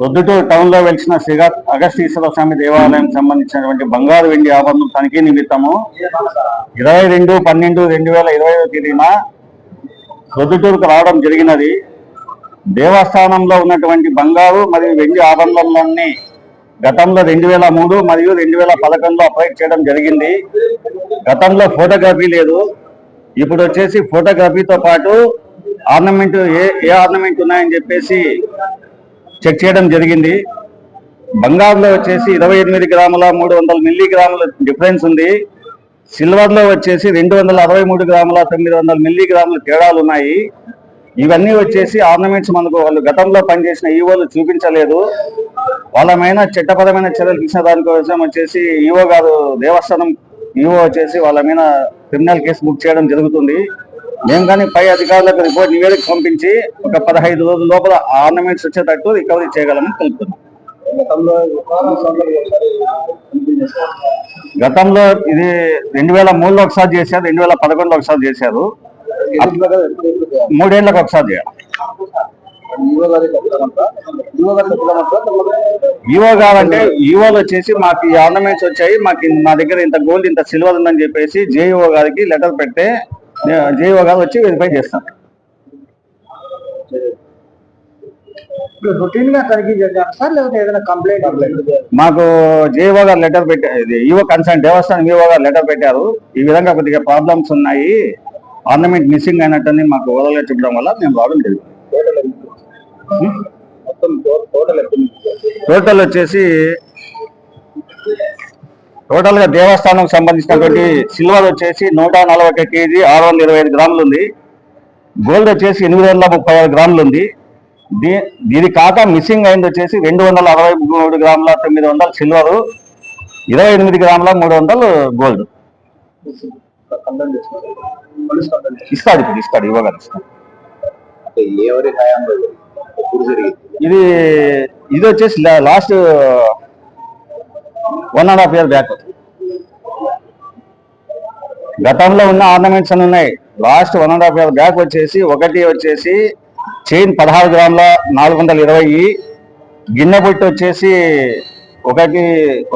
ప్రొద్దుటూరు టౌన్లో వెలిసిన శ్రీ అగస్తీశ్వర స్వామి దేవాలయం సంబంధించినటువంటి బంగారు వెండి ఆభరణం తనిఖీ నిమిత్తము ఇరవై రెండు పన్నెండు రెండు వేల ఇరవై తేదీన ప్రొద్దుటూరుకు రావడం జరిగినది. దేవస్థానంలో ఉన్నటువంటి బంగారు మరియు వెండి ఆభరణాలన్నీ గతంలో రెండు వేల మూడు మరియు రెండు వేల పదకొండులో అప్లై చేయడం జరిగింది. గతంలో ఫోటోగ్రఫీ లేదు. ఇప్పుడు వచ్చేసి ఫోటోగ్రఫీతో పాటు ఆర్నమెంట్ ఏ ఏ ఆర్నమెంట్ ఉన్నాయని చెప్పేసి చెక్ చేయడం జరిగింది. బంగారులో వచ్చేసి ఇరవై ఎనిమిది గ్రాముల మూడు వందల మిల్లీ గ్రాముల డిఫరెన్స్ ఉంది. సిల్వర్లో వచ్చేసి రెండు వందల అరవై మూడు గ్రాముల తొమ్మిది వందల మిల్లీ గ్రాముల తేడాలు ఉన్నాయి. ఇవన్నీ వచ్చేసి ఆర్నమెంట్స్ మనకు వాళ్ళు గతంలో పనిచేసిన ఈవోలు చూపించలేదు. వాళ్ళమైన చట్టపరమైన చర్యలు తీసిన దానికోసం వచ్చేసి ఈవో గారు దేవస్థానం ఈవో వచ్చేసి వాళ్ళ మీద క్రిమినల్ కేసు బుక్ చేయడం జరుగుతుంది. మేము కానీ పై అధికారులకు రిపోర్ట్ నివేదిక పంపించి ఒక పదహైదు రోజుల లోపల ఆర్నమెంట్స్ వచ్చేటట్టు రికవరీ చేయగలమని తెలుపుతున్నాం. గతంలో ఇది రెండు వేల మూడులో ఒకసారి చేశారు రెండు వేల పదకొండులో ఒకసారి చేశారు. మూడేళ్ళకు ఒకసారి చేయాలి. ఈవో గారు అంటే ఈవోలు వచ్చేసి మాకు ఈ ఆర్నమెంట్స్ వచ్చాయి మాకు మా దగ్గర ఇంత గోల్డ్ ఇంత సిల్వర్ ఉందని చెప్పేసి జేఈఓ గారికి లెటర్ పెడితే జేఈఓ గారు వచ్చి వెరిఫై కంప్లైంట్ మాకు జేఈఓ గారు లెటర్ పెట్టారు ఈవో కన్సర్న్ దేవస్థానం ఈవో గారు లెటర్ పెట్టారు. ఈ విధంగా కొద్దిగా ప్రాబ్లమ్స్ ఉన్నాయి. ఆర్నమెంట్ మిస్సింగ్ అయినట్టని మాకు ఓదలుగా చెప్పడం వల్ల మేము రావడం జరిగింది. టోటల్ వచ్చేసి టోటల్గా దేవస్థానం సంబంధించినటువంటి సిల్వర్ వచ్చేసి నూట నలభై ఒక కేజీ ఆరు వందల ఇరవై ఐదు గ్రాములు ఉంది. గోల్డ్ వచ్చేసి ఎనిమిది వందల ముప్పై ఆరు గ్రాములు ఉంది. దీ దీని కాక మిస్సింగ్ అయింది వచ్చేసి రెండు వందల అరవై మూడు గ్రాముల తొమ్మిది వందల సిల్వర్ ఇరవై ఎనిమిది గ్రాముల మూడు వందలు గోల్డ్. ఇస్తాడు ఇప్పుడు ఇస్తాడు ఇవ్వగలరు ఇస్తాడు. ఇది ఇది వచ్చేసి last one and half year back గతంలో ఉన్న ఆర్నమెంట్స్ అని ఉన్నాయి. Last one and half year back వచ్చేసి ఒకటి వచ్చేసి చైన్ పదహారు గ్రాముల నాలుగు వందల ఇరవై గిన్నె బొట్టు వచ్చేసి ఒకటి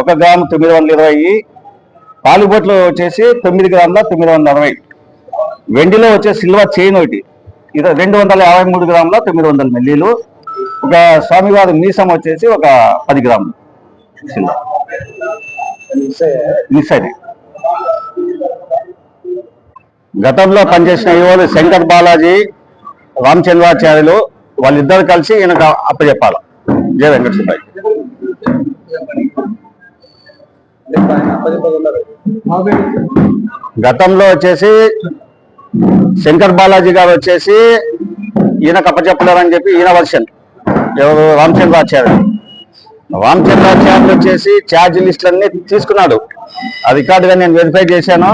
ఒక గ్రాము తొమ్మిది వందల ఇరవై తాలిబొట్లు వచ్చేసి తొమ్మిది గ్రాముల తొమ్మిది వందల అరవై. వెండిలో వచ్చే సిల్వర్ చైన్ ఒకటి. ఇది రెండు వందల యాభై మూడు గ్రాముల తొమ్మిది వందల మిల్లీలు ఒక స్వామివారి మీసం వచ్చేసి ఒక పది గ్రాములు. సిల్వర్ మిస్ గతంలో పనిచేసిన యువలు శంకర్ బాలాజీ రామచంద్రాచార్యులు వాళ్ళిద్దరు కలిసి ఈయనకు అప్పచెప్పాలి జయ వెంకట సుబ్బాయి గతంలో వచ్చేసి శంకర్ బాలాజీ గారు వచ్చేసి ఈయనకు అప్పచెప్పలేరని చెప్పి ఈయన వర్షన్. ఎవరు? రామచంద్రాచార్యులు. రామచంద్రాచార్యులు వచ్చేసి ఛార్జ్ లిస్టులన్నీ తీసుకున్నాడు. ఆ రికార్డుగా నేను వెరిఫై చేశాను.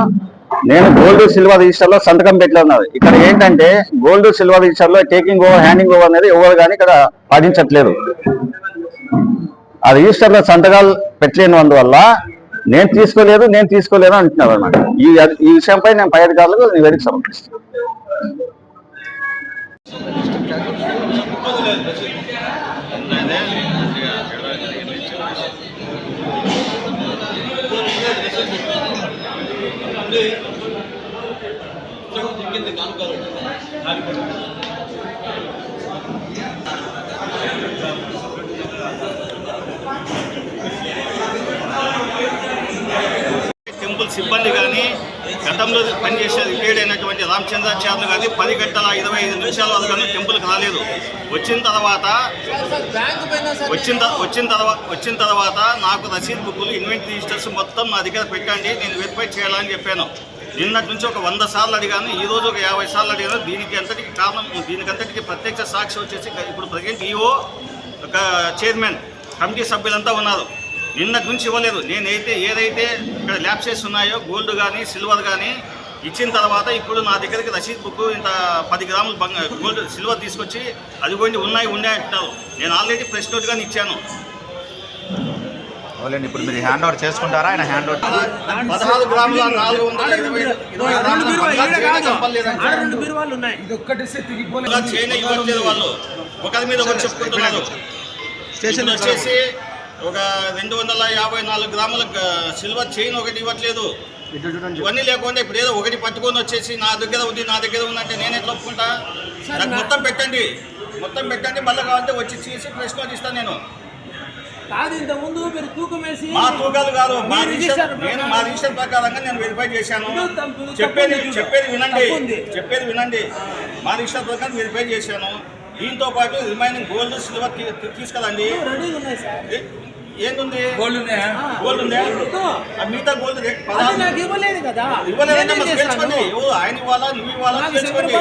నేను గోల్డ్ సిల్వర్ రిజిస్టర్లో సంతకం పెట్టలేదు ఇక్కడ ఏంటంటే గోల్డ్ సిల్వర్ రిజిస్టర్లో టేకింగ్ ఓవర్ హ్యాండింగ్ ఓవర్ అనేది ఎవరు కానీ ఇక్కడ పాటించట్లేదు. ఆ రిజిస్టర్లో సంతకాలు సంతకాలు పెట్టలేనందువల్ల నేను తీసుకోలేదు నేను తీసుకోలేదు అంటున్నారు అన్నమాట. ఈ ఈ విషయంపై నేను పై అధికారులకు వెళ్ళి సమర్పిస్తాను. গান করে గతంలో పనిచేసే రిటైర్డ్ అయినటువంటి రామచంద్రాచార్యులు కానీ పది గంటల ఇరవై ఐదు నిమిషాల వరకు టెంపుల్ టెంపుల్కి రాలేదు. వచ్చిన తర్వాత వచ్చిన వచ్చిన తర్వాత వచ్చిన తర్వాత నాకు రసీద్ బుక్కులు ఇన్వెంటరీ రిజిస్టర్స్ మొత్తం నా దగ్గర పెట్టండి నేను వెరిఫై చేయాలని చెప్పాను. నిన్నటి నుంచి ఒక వంద సార్లు అడిగాను ఈ రోజు ఒక యాభై సార్లు అడిగాను. దీనికి అంతటికి కారణం దీనికంతటికి ప్రత్యక్ష సాక్షి వచ్చేసి ఇప్పుడు ప్రజెంట్ ఈఓ ఒక చైర్మన్ కమిటీ సభ్యులంతా ఉన్నారు. నిన్నటి నుంచి ఇవ్వలేదు. నేనైతే ఏదైతే ఇక్కడ ల్యాప్సెస్ ఉన్నాయో గోల్డ్ కానీ సిల్వర్ కానీ ఇచ్చిన తర్వాత ఇప్పుడు నా దగ్గరికి రసీద్ బుక్ ఇంత పది గ్రాములు బంగ గోల్డ్ సిల్వర్ తీసుకొచ్చి అది పోయింది ఉన్నాయి ఉన్నాయి అంటున్నారు. నేను ఆల్రెడీ ప్రెస్ నోట్ కానీ ఇచ్చాను. అవునండి ఇప్పుడు మీరు హ్యాండ్ ఓవర్ చేసుకుంటారా? ఆయన హ్యాండ్ ఓవర్ పదహారు గ్రాముల నాలుగు వందల ఇరవై వాళ్ళు. ఒకరి మీద ఒకరు చెప్పుకుంటున్నారు. స్టేషన్ వచ్చేసి ఒక రెండు వందల యాభై నాలుగు గ్రాముల సిల్వర్ చైన్ ఒకటి ఇవ్వట్లేదు. ఇవన్నీ లేకుండా ఇప్పుడు ఏదో ఒకటి పట్టుకొని వచ్చేసి నా దగ్గర ఉంది నా దగ్గర ఉందంటే నేను ఎట్లా ఒప్పుకుంటా నాకు మొత్తం పెట్టండి. మొత్తం పెట్టండి మళ్ళీ కావాలంటే వచ్చి చేసి ప్రెస్ నోట్ ఇస్తాను నేను. కాదు ఇంత ముందు మీరు తూకం వేసి మా తూకాలు కాదు మా రిజిస్టర్ నేను మా రిజిస్టర్ ప్రకారంగా నేను వెరిఫై చేశాను. చెప్పేది. చెప్పేది వినండి. చెప్పేది వినండి. మా రిజిస్టర్ ప్రకారం వెరిఫై చేశాను. దీంతో పాటు రిమైనింగ్ గోల్డ్ సిల్వర్ తీసుకెళ్ళండి రెడీగా ఉన్నాయి సార్. ఏ- ఏందుంది? గోల్డ్ ఉన్నాయా? గోల్డ్ ఉందా? మిగతా గోల్డ్ రేట్ అది పదహారు. నాకు ఇవ్వలేదు కదా. ఇవ్వలేదంటే? తెలుసుకోండి. ఆయన ఇవ్వాలా నువ్వు ఇవ్వాలా తెలుసుకోండి.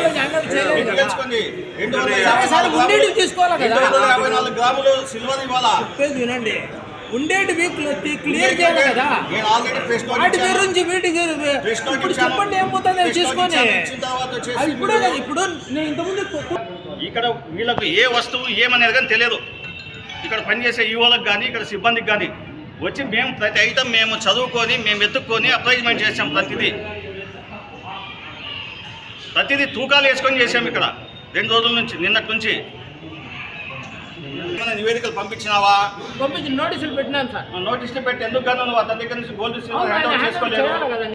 రెండు వందల యాభై నాలుగు గ్రాములు తీసుకోవాలి కదా. రెండు వందల యాభై నాలుగు గ్రాములు సిల్వర్ ఇవ్వాలా? వినండి. ఉండేటివి క్లియర్ చేయాలి కదా. వాటి. గురించి వీటికి ఇప్పుడు. చెప్పండి ఏం పోతుంది చూసుకొని. ఇప్పుడే కదా ఇప్పుడు నేను ఇంతకుముందు ఇక్కడ వీళ్ళకు ఏ వస్తువు ఏమనేది కానీ తెలియదు. ఇక్కడ పనిచేసే యువలకు కానీ ఇక్కడ సిబ్బందికి కానీ వచ్చి మేము ప్రతి ఐటమ్ మేము చదువుకొని మేము ఎత్తుక్కొని అప్రైజ్మెంట్ చేసాం ప్రతిదీ. ప్రతిదీ తూకాలు వేసుకొని చేసాం ఇక్కడ. రెండు రోజుల నుంచి నిన్నటి నుంచి. నివేదికలు పంపించినావా? పంపించి నోటీసులు పెట్టినాను సార్. నోటీసులు పెట్టి ఎందుకు నువ్వు అతని దగ్గర నుంచి గోల్డ్ సిల్వర్ చేసుకోలేదు?